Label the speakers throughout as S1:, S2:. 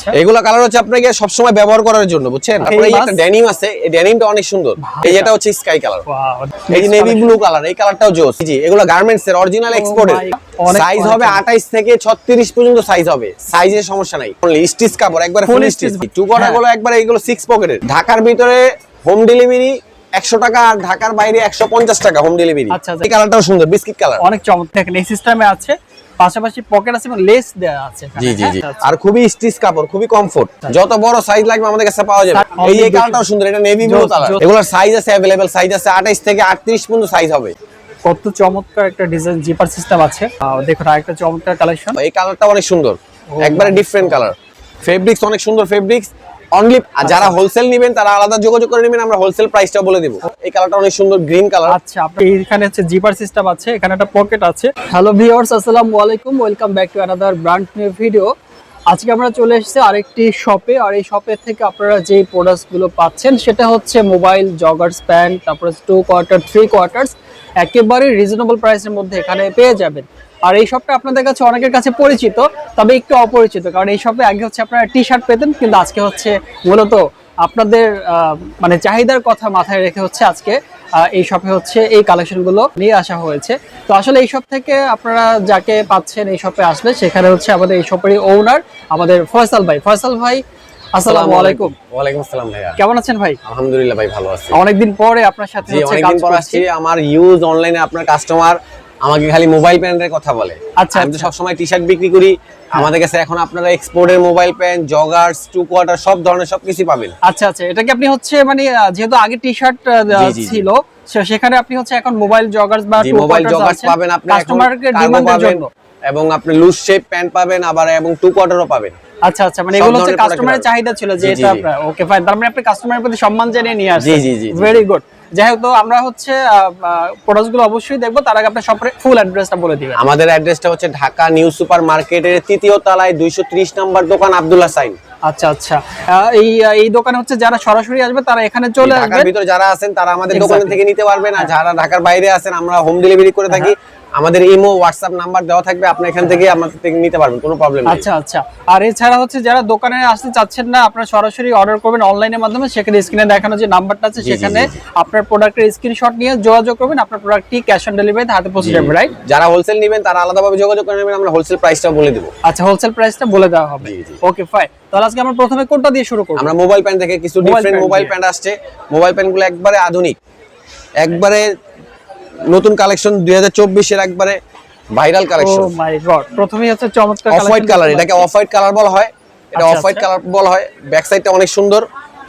S1: আচ্ছা।
S2: এগুলো কালার হচ্ছে আপনাকে সবসময় ব্যবহার করার জন্য বুঝছেন? তারপরে এই একটা ডেনিম আছে এই ডেনিমটা অনেক সুন্দর। এই যেটা হচ্ছে স্কাই কালার এই নেভি ব্লু কালার এই কালারটাও জোস। জি এগুলো গার্মেন্টস এর অরিজিনাল এক্সপোর্টের সাইজ হবে 28 থেকে 36 পর্যন্ত সাইজ হবে। সাইজের সমস্যা নাই। স্টিচ কাপড় একবার ফুল স্টিচ টু
S1: হ্যাঁ।
S2: গুলো একবার এইগুলো সিক্স পকেটের ঢাকার ভিতরে হোম ডেলিভারি 100 টাকা আর ঢাকার বাইরে 150 টাকা হোম ডেলিভারি
S1: আচ্ছা।
S2: এই কালারটাও সুন্দর বিস্কিট কালার
S1: অনেক চমৎকার। এই সিস্টেমে আছে। পাশাপাশি পকেট আছে এবং লেস দেওয়া আছে এখানে,
S2: জি জি জি
S1: হ্যাঁ?
S2: আর খুবই স্টিচ কাপড় খুবই কমফোর্ট যত বড় সাইজ লাগবে আমাদের কাছে পাওয়া যাবে
S1: Only
S2: এই এই
S1: দুশো।
S2: কালারটাও সুন্দর এটা নেভি ব্লু
S1: জোস,
S2: কালার
S1: জোস।
S2: এগুলোর সাইজ আছে अवेलेबल সাইজ আছে 28 থেকে 38 পর্যন্ত সাইজ হবে
S1: কত চমৎকার একটা ডিজাইন জিপার সিস্টেম আছে আহ, দেখুন আরেকটা চমৎকার কালেকশন
S2: এই কালারটা অনেক সুন্দর একবারে ডিফারেন্ট কালার ফেব্রিক্স অনেক সুন্দর ফেব্রিক্স অনলি আর যারা হোলসেল নেবেন তারা আলাদা যোগাযোগ করে নেবেন আমরা হোলসেল প্রাইসটা বলে দেব। এই কালারটা অনেক সুন্দর গ্রিন কালার
S1: আচ্ছা আপনার এখানে হচ্ছে জিপার সিস্টেম আছে এখানে একটা পকেট আছে। হ্যালো ভিউয়ার্স আসসালামু আলাইকুম welcome back to another brand new video আজকে আমরা চলে এসেছি আরেকটি শপে আর এই শপের থেকে আপনারা যে প্রোডাক্টসগুলো পাচ্ছেন সেটা হচ্ছে মোবাইল জগার্স প্যান্ট তারপরে টু কোয়ার্টার থ্রি কোয়ার্টার্স একেবারে রিজনেবল প্রাইসের মধ্যে এখানে পেয়ে যাবেন। আর এই শপটা আপনাদের কাছে অনেকের কাছে পরিচিত তবে একটু অপরিচিত কারণ এই শপে আগে হচ্ছে আপনারা টি শার্ট পেতেন কিন্তু আজকে হচ্ছে মূলত আপনাদের মানে চাহিদার কথা মাথায় রেখে হচ্ছে আজকে এই শপে হচ্ছে এই কালেকশনগুলো নিয়ে আসা হয়েছে। তো আসলে এই শপ থেকে আপনারা যাকে পাচ্ছেন এই শপে আসলে সেখানে হচ্ছে আমাদের এই শপেরই ওনার আমাদের ফয়সাল ভাই। ফয়সাল ভাই আসসালামু আলাইকুম।
S2: ওয়ালাইকুম আসসালাম ভাইয়া।
S1: কেমন আছেন ভাই?
S2: আলহামদুলিল্লাহ ভাই ভালো আছি।
S1: অনেকদিন পরে আপনার সাথে হচ্ছে কাজ করছি।
S2: আমার ইউজ অনলাইনে আপনার কাস্টমার আমাকে খালি মোবাইল প্যান্টের কথা বলে।
S1: আচ্ছা,
S2: আমি তো
S1: আচ্ছা।
S2: সবসময় টি শার্ট বিক্রি করি। আমাদের কাছে এখন আপনারা এক্সপোর্টের mobile pant joggers two quarter সব ধরনের সবকিছু পাবেন।
S1: আচ্ছা আচ্ছা। এটা কি আপনি হচ্ছে মানে যেহেতু আগে টি শার্ট। ছিল সেখানে আপনি হচ্ছে এখন মোবাইল জগার্স বা
S2: মোবাইল জগার্স পাবেন আপনি
S1: কাস্টমারকে ডিমান্ডের জন্য।
S2: এবং আপনি লুজ শেপ প্যান্ট পাবেন আবার এবং টু কোয়ার্টারও পাবেন।
S1: আচ্ছা আচ্ছা। মানে এগুলো হচ্ছে কাস্টমারের চাহিদা ছিল যে এটা ওকে ফাইন তার মানে আপনি কাস্টমারের প্রতি সম্মান জানিয়ে নিয়ে আসছেন।
S2: জি, জি, জি।
S1: ভেরি গুড যাই হোক তো আমরা হচ্ছে প্রোডাক্টগুলো অবশ্যই দেখব। তার আগে আপনার শপের ফুল অ্যাড্রেসটা বলে দিবেন।
S2: আমাদের অ্যাড্রেসটা হচ্ছে ঢাকা নিউ সুপার মার্কেটের তৃতীয় তলায় দুইশো ত্রিশ নম্বর দোকান আব্দুল্লাহ সাইন।
S1: আচ্ছা আচ্ছা। এই এই দোকানে হচ্ছে যারা সরাসরি আসবে তারা এখানে চলে আসবে।
S2: ভিতরে যারা আছেন তারা আমাদের দোকান থেকে নিতে পারবেন আর যারা ঢাকার বাইরে আছেন আমরা হোম ডেলিভারি করে থাকি। আমাদের ইমো হোয়াটসঅ্যাপ নাম্বার দেওয়া থাকবে আপনি এখান থেকে আমাদের থেকে নিতে পারবেন কোনো প্রবলেম নেই।
S1: আচ্ছা আচ্ছা। আর এছাড়া হচ্ছে যারা দোকানে আসতে চাচ্ছেন না আপনারা সরাসরি অর্ডার করবেন অনলাইনের মাধ্যমে সেখানে স্ক্রিনে দেখানো যে নাম্বারটা আছে সেখানে আপনার প্রোডাক্টের স্ক্রিনশট নিয়ে যোগাযোগ করবেন আপনার প্রোডাক্টটি ক্যাশ অন ডেলিভারিতে হাতে পৌঁছে যাবে রাইট
S2: যারা হোলসেল নেবেন তারা আলাদাভাবে যোগাযোগ করে নেবেন আমরা হোলসেল প্রাইসটা বলে দেবো।
S1: আচ্ছা হোলসেল প্রাইসটা বলে দেওয়া হবে। ওকে ফাইন তাহলে আজকে আমরা প্রথমে কোনটা দিয়ে শুরু করব?
S2: আমরা মোবাইল প্যান্ট থেকে কিছু ডিফারেন্ট মোবাইল। প্যান্ট আসছে। মোবাইল প্যান্টগুলো একবারে আধুনিক। একবারে নতুন কালেকশন দুই হাজার চব্বিশের একবারে ভাইরাল কালেকশন
S1: গড প্রথমেই হচ্ছে চমৎকার
S2: অফ হোয়াইট কালার এটাকে অফ হোয়াইট কালার বলা হয়। এটা
S1: আচ্ছা,
S2: অফ হোয়াইট
S1: আচ্ছা।
S2: কালার বলা হয়। ব্যাক সাইডটা অনেক সুন্দর।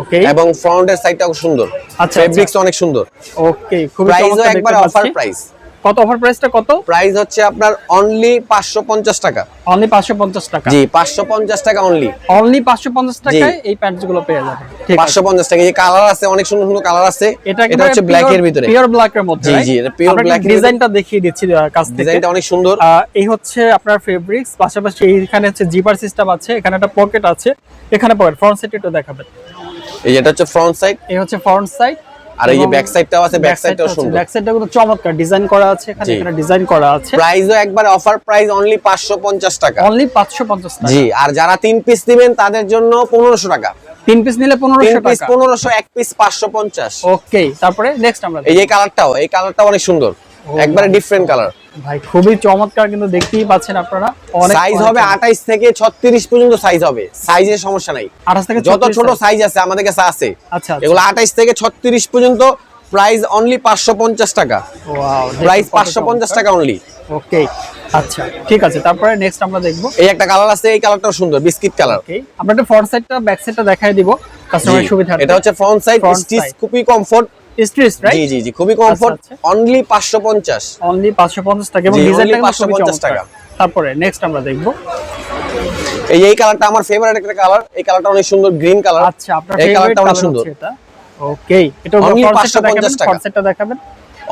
S1: ওকে
S2: এবং ফ্রন্টের সাইডটাও সুন্দর।
S1: আচ্ছা,
S2: ফেব্রিক্স অনেক সুন্দর।
S1: ওকে খুবই
S2: প্রাইসও
S1: চমৎকার
S2: একবার অফার প্রাইস
S1: কত অফার প্রাইসটা কত?
S2: প্রাইস হচ্ছে আপনার অনলি পাঁচশো পঞ্চাশ টাকা।
S1: অনলি 550 টাকা।
S2: জি পাঁচশো পঞ্চাশ টাকা অনলি
S1: অনলি 550 টাকায় এই প্যান্টসগুলো পেয়ে যাবেন। ঠিক আছে।
S2: পাঁচশো পঞ্চাশ টাকা। এই কালার আছে অনেক সুন্দর সুন্দর কালার আছে
S1: এটা
S2: হচ্ছে ব্ল্যাক এর ভিতরে।
S1: পিওর ব্ল্যাক এর মধ্যে
S2: জি, জি, এটা black এর
S1: ডিজাইনটা দেখিয়ে দিচ্ছি কাছ থেকে।
S2: ডিজাইনটা অনেক সুন্দর।
S1: এই হচ্ছে আপনার ফেব্রিক্স পাশাপাশি এইখানে হচ্ছে জিপার সিস্টেম আছে এখানে একটা পকেট আছে এখানে পকেট ফ্রন্ট সাইড একটু দেখাবেন।
S2: এই যেটা হচ্ছে ফ্রন্ট সাইড
S1: এই হচ্ছে ফ্রন্ট সাইড
S2: আর এই যে ব্যাক সাইডটাও আছে ব্যাক সাইডটাও সুন্দর।
S1: ব্যাক সাইডটা কিন্তু চমৎকার ডিজাইন করা আছে এখানে। এখানে ডিজাইন করা আছে।
S2: প্রাইসও একবার অফার প্রাইস অনলি পাঁচশো পঞ্চাশ টাকা।
S1: অনলি 550 টাকা।
S2: জি আর যারা তিন পিস দিবেন তাদের জন্য পনেরোশো টাকা।
S1: তিন পিস নিলে
S2: তিন
S1: 1500
S2: পিস
S1: টাকা
S2: পনেরোশো এক পিস পাঁচশো পঞ্চাশ।
S1: ওকে তারপরে নেক্সট আমরা
S2: এই যে কালারটাও এই কালারটাও অনেক সুন্দর। একবারে ডিফারেন্ট কালার
S1: ভাই খুবই চমৎকার কিন্তু দেখতেই পাচ্ছেন আপনারা। অনেক
S2: সাইজ হবে আঠাইশ থেকে ছত্রিশ পর্যন্ত সাইজ হবে। সাইজের সমস্যা নাই।
S1: 28 থেকে
S2: যত ছোট সাইজ আছে আমাদের কাছে আছে।
S1: আচ্ছা
S2: এগুলো আঠাইশ থেকে ছত্রিশ পর্যন্ত প্রাইস অনলি পাঁচশো পঞ্চাশ টাকা।
S1: ওয়াও
S2: প্রাইস পাঁচশো পঞ্চাশ টাকা অনলি
S1: ওকে আচ্ছা ঠিক আছে। তারপরে নেক্সট আমরা দেখব।
S2: এই একটা কালার আছে এই কালারটাও সুন্দর বিস্কিট কালার
S1: ওকে আমরা একটা ফ্রন্ট সাইডটা ব্যাক সাইডটা দেখাই দিব কাস্টমারের সুবিধা
S2: এটা হচ্ছে ফ্রন্ট সাইড স্টিচ খুবই কমফোর্ট
S1: স্ট্রিচ
S2: জি
S1: রাইট
S2: জি জি খুবই কমফোর্ট অনলি পাঁচশো পঞ্চাশ।
S1: অনলি 550 টাকা এবং ডিজাইনটা
S2: 550 টাকা।
S1: তারপরে নেক্সট আমরা দেখব।
S2: এই এই কালারটা আমার ফেভারিট একটা কালার এই কালারটা অনেক সুন্দর গ্রিন কালার
S1: আচ্ছা আপনার
S2: এই কালারটা অনেক সুন্দর।
S1: এটা। ওকে এটা সাইডটা
S2: 550 টাকা।
S1: ফ্রন্ট দেখাবেন।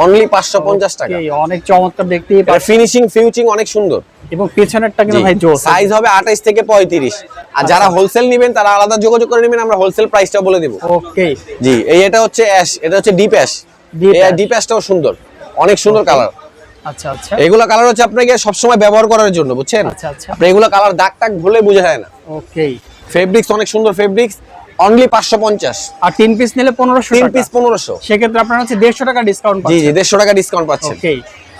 S2: অনলি পাঁচশো পঞ্চাশ টাকা।
S1: Okay, অনেক চমৎকার দেখতে।
S2: ফিনিশিং ফিউচিং অনেক সুন্দর।
S1: এবং পিছনেরটা কিন্তু ভাই
S2: সাইজ হবে আঠাইশ থেকে পঁয়ত্রিশ। আর যারা হোলসেল নেবেন তারা আলাদা যোগাযোগ করে নেবেন আমরা হোলসেল প্রাইসটা বলে দেবো।
S1: ওকে
S2: জি এই এটা হচ্ছে অ্যাশ এটা হচ্ছে ডিপ অ্যাশ এই ডিপ অ্যাশটাও সুন্দর। অনেক সুন্দর কালার
S1: আচ্ছা আচ্ছা।
S2: এগুলো কালার হচ্ছে আপনাকে সবসময় ব্যবহার করার জন্য বুঝছেন?
S1: আচ্ছা আচ্ছা।
S2: আপনি এগুলো কালার দাগ টাগ ভুলে বোঝা যায় না।
S1: ওকে
S2: ফেব্রিক্স অনেক সুন্দর ফেব্রিক্স অনলি পাঁচশো পঞ্চাশ।
S1: আর তিন পিস নিলে পনেরোশো
S2: তিন
S1: টাকা।
S2: পিস পনেরোশো।
S1: সেক্ষেত্রে আপনার হচ্ছে দেড়শো টাকা ডিসকাউন্ট
S2: জি জি দেড়শো টাকা ডিসকাউন্ট পাচ্ছেন।
S1: ওকে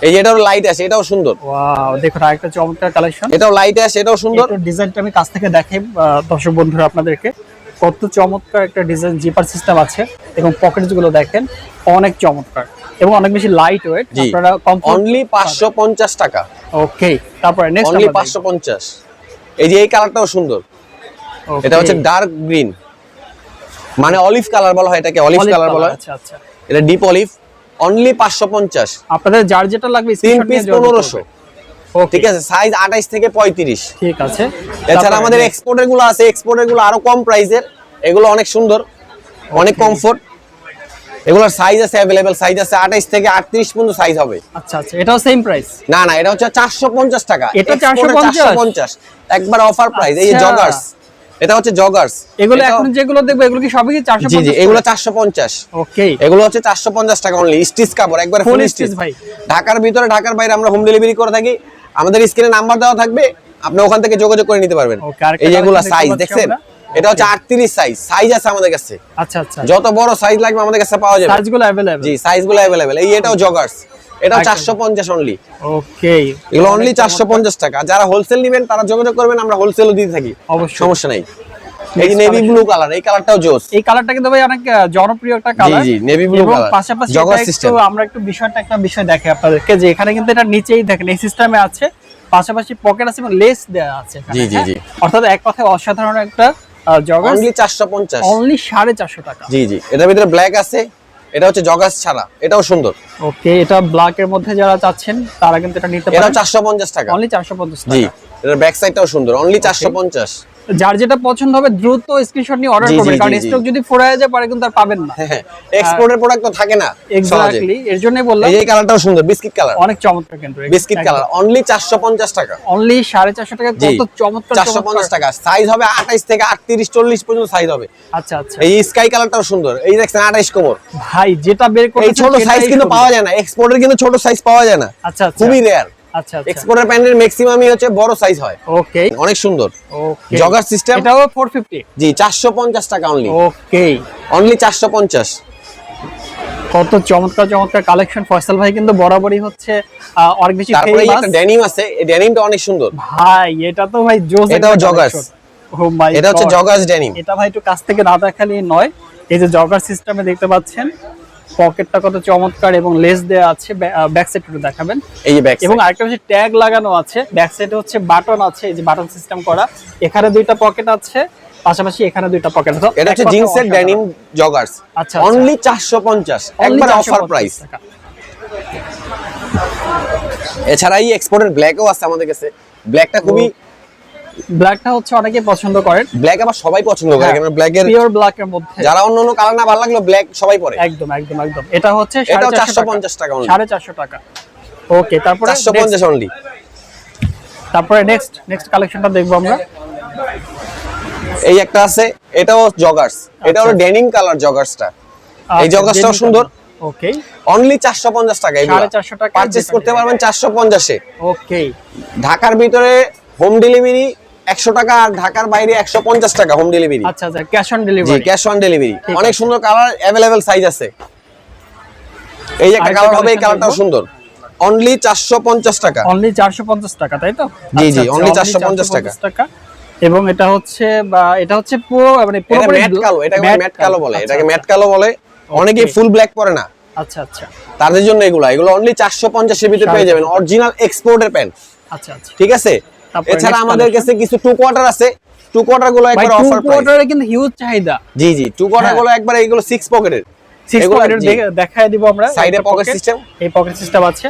S2: এই যে এটাও লাইট আছে এটাও সুন্দর।
S1: ওয়াও দেখুন আরেকটা চমৎকার কালেকশন
S2: এটাও লাইট আছে এটাও সুন্দর।
S1: ডিজাইনটা আমি কাছ থেকে দেখাই দর্শক বন্ধুরা আপনাদেরকে। কত চমৎকার একটা ডিজাইন জিপার সিস্টেম আছে এবং পকেটসগুলো দেখেন অনেক চমৎকার এবং অনেক বেশি লাইট ওয়েট আপনারা
S2: অনলি পাঁচশো পঞ্চাশ টাকা।
S1: ওকে তারপরে নেক্সট
S2: অনলি পাঁচশো পঞ্চাশ। এই যে এই কালারটাও সুন্দর। এটা হচ্ছে ডার্ক গ্রিন মানে অলিভ কালার বলা হয় এটাকে অলিভ কালার বলা হয়।
S1: আচ্ছা আচ্ছা।
S2: এটা ডিপ অলিভ অনলি পাঁচশো পঞ্চাশ।
S1: আপনাদের যার যেটা লাগবে
S2: তিন পিস পনেরোশো। ঠিক আছে সাইজ আঠাইশ থেকে পঁয়ত্রিশ।
S1: ঠিক আছে।
S2: এছাড়া আমাদের। এক্সপোর্টেরগুলো আছে এক্সপোর্টেরগুলো আরও কম প্রাইসের এগুলো অনেক সুন্দর অনেক কমফোর্ট এগুলোর সাইজ আছে অ্যাভেলেবেল সাইজ আছে আঠাইশ থেকে আটত্রিশ পর্যন্ত সাইজ হবে।
S1: আচ্ছা আচ্ছা এটাও সেম প্রাইস
S2: না না এটা হচ্ছে চারশো পঞ্চাশ টাকা।
S1: এটা 450?
S2: পঞ্চাশ? একবার অফার প্রাইস এই। জগার্স এটা হচ্ছে জগার্স
S1: এগুলো এখন যেগুলো দেখব এগুলো কি সবই কি চারশো
S2: জি জি এগুলো চারশো পঞ্চাশ।
S1: ওকে
S2: এগুলো হচ্ছে চারশো পঞ্চাশ টাকা অনলি স্টিচ কাপড় একবার ফুল স্টিচ
S1: ভাই।
S2: ঢাকার ভিতরে ঢাকার বাইরে আমরা হোম ডেলিভারি করে থাকি। আমাদের স্ক্রিনে নাম্বার দেওয়া থাকবে আপনি ওখান থেকে যোগাযোগ করে নিতে পারবেন। এই যেগুলো সাইজ দেখছেন? এটা হচ্ছে আটত্রিশ সাইজ সাইজ আছে আমাদের কাছে।
S1: আচ্ছা আচ্ছা।
S2: যত বড় সাইজ লাগবে আমাদের কাছে পাওয়া যাবে।
S1: সাইজগুলো অ্যাভেলেবল
S2: জি সাইজগুলো অ্যাভেলেবেল এই এটাও জগার্স চারশো পঞ্চাশ অনলি
S1: ওকে
S2: এগুলো অনলি চারশো পঞ্চাশ টাকা। যারা হোলসেল নেবেন তারা যোগাযোগ করবেন আমরা হোলসেলও দিতে থাকি।
S1: অবশ্যই।
S2: সমস্যা নাই। এই নেভি ব্লু কালার এই কালারটাও জোস।
S1: এই কালারটা কিন্তু ভাই অনেক জনপ্রিয় একটা কালার
S2: জি,
S1: পাশাপাশি একটু। আমরা একটু বিষয়টা একটা বিষয় দেখে আপনাদেরকে যে এখানে কিন্তু এটা নিচেই দেখেন এই সিস্টেমে আছে। পাশাপাশি পকেট আছে এবং লেস দেওয়া আছে
S2: জি, জি,
S1: হ্যাঁ?
S2: জি।
S1: অর্থাৎ এক কথায় অসাধারণ একটা জগার
S2: অনলি চারশো পঞ্চাশ।
S1: অনলি সাড়ে চারশো টাকা।
S2: জি জি। এটার ভিতরে ব্ল্যাক আছে এটা হচ্ছে জগাস ছাড়া এটাও সুন্দর।
S1: ওকে এটা ব্ল্যাক এর মধ্যে যারা চাচ্ছেন তারা কিন্তু এটা নিতে পারেন।
S2: এটা 450 টাকা।
S1: অনলি 450 টাকা
S2: জি এটার ব্যাক সাইডটাও সুন্দর অনলি চারশো পঞ্চাশ।
S1: যার যেটা পছন্দ হবে দ্রুত স্ক্রিনশট নিয়ে অর্ডার করবেন। কারণ। স্টক যদি ফুরায় যায় পরে কিন্তু আর পাবেন না।
S2: এক্সপোর্টের প্রোডাক্ট তো থাকে না
S1: এক্স্যাক্টলি এর জন্যই বললাম
S2: এই যে কালারটাও সুন্দর বিস্কিট কালার
S1: অনেক চমৎকার কিন্তু।
S2: বিস্কিট কালার অনলি চারশো পঞ্চাশ টাকা।
S1: অনলি সাড়ে চারশো টাকা
S2: জি
S1: কত চমৎকার
S2: চারশো পঞ্চাশ
S1: চমৎকার।
S2: টাকা। সাইজ হবে আঠাইশ থেকে আটত্রিশ চল্লিশ পর্যন্ত সাইজ হবে।
S1: আচ্ছা আচ্ছা।
S2: এই স্কাই কালারটাও সুন্দর। এই দেখছেন আঠাইশ কোমর।
S1: ভাই যেটা বের
S2: এই ছোট সাইজ কিন্তু পাওয়া যায় না। এক্সপোর্টের কিন্তু ছোট সাইজ পাওয়া যায় না।
S1: আচ্ছা আচ্ছা।
S2: খুবই রেয়ার
S1: আচ্ছা আচ্ছা।
S2: প্যান্টের ম্যাক্সিমামই হচ্ছে বড় সাইজ হয়।
S1: ওকে।
S2: অনেক সুন্দর।
S1: ওকে।
S2: জগার সিস্টেম
S1: এটাও 450
S2: জি চারশো পঞ্চাশ টাকা অনলি
S1: ওকে।
S2: অনলি চারশো পঞ্চাশ।
S1: কত চমৎকার চমৎকার কালেকশন ফয়সাল ভাই কিন্তু বরাবরই হচ্ছে অনেক বেশি
S2: তারপরে একটা ডেনিম আছে এই ডেনিমটা অনেক সুন্দর।
S1: ভাই এটা তো ভাই জোস
S2: এটাও joggers।
S1: ও মাই
S2: এটা হচ্ছে জগার্স ডেনিম
S1: এটা ভাই একটু কাছ থেকে না দেখালেই নয়। এই যে জগার সিস্টেমে দেখতে পাচ্ছেন পকেটটা কত চমৎকার এবং লেস দেওয়া আছে ব্যাক সাইড একটু দেখাবেন।
S2: এই যে ব্যাক
S1: এবং আরেকটা হচ্ছে ট্যাগ লাগানো আছে ব্যাক সাইডে হচ্ছে বাটন আছে এই যে বাটন সিস্টেম করা। এখানে দুইটা পকেট আছে পাশাপাশি এখানে দুইটা পকেট আছে।
S2: এটা হচ্ছে জিন্সের ডেনিম জগার্স
S1: আচ্ছা,
S2: অনলি চারশো পঞ্চাশ একবার অফার প্রাইস এছাড়া এই এক্সপোর্টের ব্ল্যাকও আছে আমাদের কাছে। ব্ল্যাকটা খুবই
S1: ব্ল্যাকটা হচ্ছে অনেকে পছন্দ করেন।
S2: ব্ল্যাক আবার সবাই পছন্দ করে কারণ ব্ল্যাকের
S1: পিওর ব্ল্যাক এর মধ্যে।
S2: যারা অন্য অন্য কালার না ভালো লাগল ব্ল্যাক সবাই পরে।
S1: একদম একদম একদম। এটা হচ্ছে
S2: এটাও
S1: 450
S2: 450 টাকা।
S1: সাড়ে চারশো টাকা। ওকে তারপরে
S2: চারশো
S1: next-
S2: পঞ্চাশ অনলি
S1: তারপরে নেক্সট নেক্সট কালেকশনটা দেখব আমরা।
S2: এই একটা আছে এটাও জগার্স এটা হলো
S1: আচ্ছা।
S2: ডেনিম কালার জগার্সটা এই জগার্সটাও সুন্দর।
S1: ওকে
S2: অনলি চারশো পঞ্চাশ টাকা
S1: সাড়ে চারশো টাকা।
S2: পারচেস করতে পারবেন চারশো পঞ্চাশে।
S1: ওকে
S2: ঢাকার ভিতরে হোম ডেলিভারি একশো টাকা আর ঢাকার বাইরে একশো পঞ্চাশ টাকা হোম ডেলিভারি
S1: আচ্ছা আচ্ছা
S2: cash
S1: on
S2: delivery cash on
S1: delivery
S2: অনেক সুন্দর কালার অ্যাভেলেবেল সাইজ আছে। এই একটা কালার হবে এই কালারটাও সুন্দর। অনলি চারশো পঞ্চাশ টাকা।
S1: অনলি চারশো পঞ্চাশ টাকা তাই তো?
S2: জি,
S1: আচ্ছা,
S2: জি,
S1: আচ্ছা,
S2: only
S1: only
S2: 450 টাকা।
S1: টাকা। এবং এটা হচ্ছে বা এটা হচ্ছে পুরো মানে
S2: এটা ম্যাট কালো এটাকে ম্যাট কালো বলে
S1: আচ্ছা,
S2: এটাকে
S1: আচ্ছা,
S2: ম্যাট কালো বলে। অনেকেই ফুল ব্ল্যাক পরে না।
S1: আচ্ছা আচ্ছা।
S2: তাদের জন্য এগুলো এগুলো অনলি চারশো পঞ্চাশের ভিতরে পেয়ে যাবেন। অরিজিনাল এক্সপোর্টের প্যান্ট
S1: আচ্ছা আচ্ছা।
S2: ঠিক আছে? এছাড়া আমাদের কাছে কিছু টু কোয়ার্টার আছে। টু
S1: কোয়ার্টারগুলো
S2: একবার অফার প্রাইস
S1: কোয়ার্টারে কিন্তু হিউজ চাহিদা।
S2: জি জি টু কোয়ার্টার
S1: হ্যাঁ।
S2: গুলো একবার এগুলো সিক্স পকেটের
S1: সিক্স পকেটের দেখায় দিব আমরা।
S2: Side এ
S1: একটা এই পকেট সিস্টেম আছে।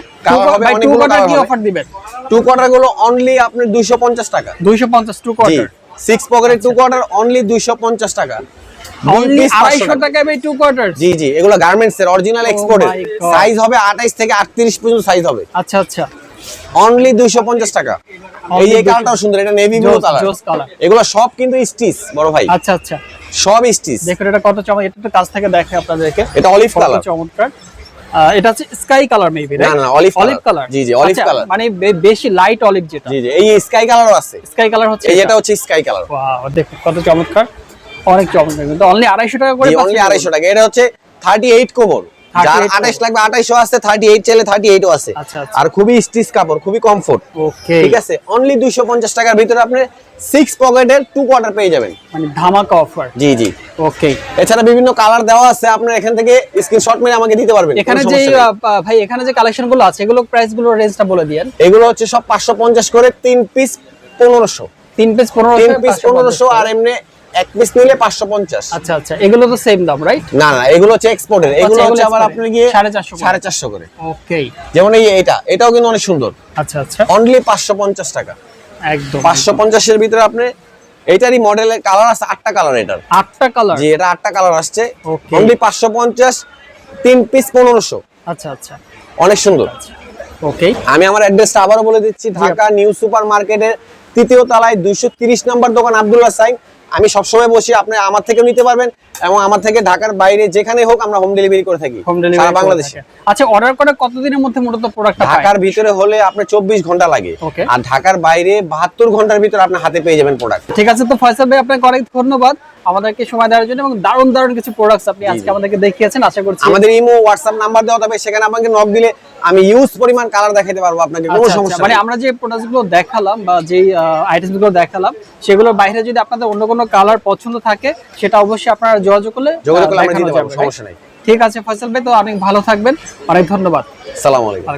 S1: ভাই টু কোয়ার্টার কি অফার দিবেন?
S2: টু কোয়ার্টারগুলো অনলি আপনার দুইশো পঞ্চাশ টাকা।
S1: 250 টু কোয়ার্টার
S2: সিক্স পকেটের টু কোয়ার্টার অনলি দুইশো পঞ্চাশ টাকা।
S1: অনলি 250
S2: টাকা।
S1: ভাই টু কোয়ার্টার
S2: জি জি এগুলো গার্মেন্টস এর অরিজিনাল এক্সপোর্টের সাইজ হবে আঠাইশ থেকে আটত্রিশ পর্যন্ত সাইজ হবে।
S1: আচ্ছা আচ্ছা।
S2: অনলি দুইশো পঞ্চাশ টাকা। এই
S1: 250
S2: কালারটাও সুন্দর এটা নেভি ব্লু কালার এগুলো সব কিন্তু স্টিচ বড় ভাই।
S1: আচ্ছা আচ্ছা।
S2: সব স্টিচ
S1: দেখুন এটা কত চমৎকার এটা তো কাছ থেকে দেখে আপনাদেরকে।
S2: এটা অলিভ কালার
S1: চমৎকার। এটা হচ্ছে স্কাই কালার মেবি
S2: না, না, olive
S1: অলিভ কালার
S2: জি, জি, olive colour।
S1: মানে বেশি লাইট অলিভ যেটা।
S2: জি জি এই স্কাই কালারও আছে।
S1: স্কাই কালার হচ্ছে
S2: এই
S1: এটা?
S2: হচ্ছে স্কাই কালার
S1: Wow, দেখুন কত চমৎকার। অনেক চমৎকার কিন্তু অনলি আড়াইশো টাকা করে
S2: অনলি
S1: পাচ্ছি
S2: আড়াইশো টাকা। এটা হচ্ছে থার্টি এইট কোমর।
S1: 38
S2: যার
S1: কোমর।
S2: আঠাইশ লাগবে আঠাইশো আছে থার্টি এইট চাইলে থার্টি এইটও আছে।
S1: আচ্ছা, আচ্ছা।
S2: আর খুবই স্টিচ কাপড় খুবই কমফোর্ট
S1: ওকে
S2: ঠিক আছে? অনলি দুইশো পঞ্চাশ টাকার ভিতরে আপনি সিক্স পকেটের টু কোয়ার্টার পেয়ে যাবেন।
S1: মানে ধামাকা অফার
S2: জি জি।
S1: ওকে
S2: এছাড়া বিভিন্ন কালার দেওয়া আছে আপনার এখান থেকে স্ক্রিনশট মেরে আমাকে দিতে পারবেন
S1: এখানে যে ভাই এখানে যে কালেকশনগুলো আছে এগুলো প্রাইসগুলো রেঞ্জটা বলে দিয়েন।
S2: এগুলো হচ্ছে সব পাঁচশো পঞ্চাশ করে তিন পিস পনেরোশো।
S1: তিন পিস পনেরো
S2: তিন পিস পনেরোশো আর এমনি এক পিস নিলে পাঁচশো পঞ্চাশ।
S1: আচ্ছা আচ্ছা এগুলো তো সেম দাম রাইট
S2: না না এগুলো হচ্ছে এক্সপোর্টের এগুলো হচ্ছে আবার আপনি গিয়ে
S1: সাড়ে চারশো করে। ওকে
S2: যেমন এই এটা এটাও কিন্তু অনেক সুন্দর।
S1: আচ্ছা আচ্ছা।
S2: অনলি পাঁচশো পঞ্চাশ টাকা।
S1: একদম।
S2: ভিতরে আপনি এইটারই মডেলের কালার আছে আটটা কালার এটার।
S1: আটটা কালার
S2: জি এটা আটটা কালার আসছে। অনলি পাঁচশো পঞ্চাশ তিন পিস পনেরোশো।
S1: আচ্ছা আচ্ছা।
S2: অনেক সুন্দর।
S1: ওকে
S2: আমি আমার অ্যাড্রেসটা আবারও বলে দিচ্ছি ঢাকা নিউ সুপার মার্কেটের তৃতীয় তলায় দুইশো তিরিশ নম্বর দোকান আব্দুল্লাহ সাইন। আমি সবসময় বসি আপনি আমার থেকেও নিতে পারবেন এবং আমার থেকে ঢাকার বাইরে যেখানে হোক আমরা হোম ডেলিভারি করে থাকি
S1: হোম
S2: সারা
S1: ডেলিভারি
S2: বাংলাদেশে।
S1: আচ্ছা অর্ডার করে কতদিনের মধ্যে মূলত প্রোডাক্টটা
S2: ঢাকার ভিতরে হলে আপনার চব্বিশ ঘণ্টা লাগে। আর ঢাকার বাইরে বাহাত্তর ঘণ্টার ভিতরে আপনার হাতে পেয়ে যাবেন প্রোডাক্ট
S1: ঠিক আছে তো ফয়সাল ভাই আপনাকে অনেক ধন্যবাদ। আমাদেরকে সময় দেওয়ার জন্য এবং দারুণ দারুণ কিছু প্রোডাক্টস আপনি আজকে আমাদেরকে দেখিয়েছেন আশা করছি।
S2: আমাদের ইমো হোয়াটসঅ্যাপ নাম্বার দেওয়া তবে সেখানে আমাকে নক দিলে আমি ইউজ পরিমাণ কালার দেখাতে পারব আপনাকে কোনো
S1: আচ্ছা, আচ্ছা,
S2: সমস্যা
S1: মানে আমরা যে প্রোডাক্টসগুলো দেখালাম বা যে আইটেমসগুলো দেখালাম সেগুলোর বাইরে যদি আপনাদের অন্য কোনো কালার পছন্দ থাকে সেটা অবশ্যই আপনারা যোগাযোগ করলে
S2: যোগাযোগ করলে আমরা
S1: দিয়ে
S2: দিতে পারব সমস্যা নাই।
S1: ঠিক আছে ফয়সাল ভাই তো অনেক ভালো থাকবেন। অনেক ধন্যবাদ।
S2: সালাম আলাইকুম।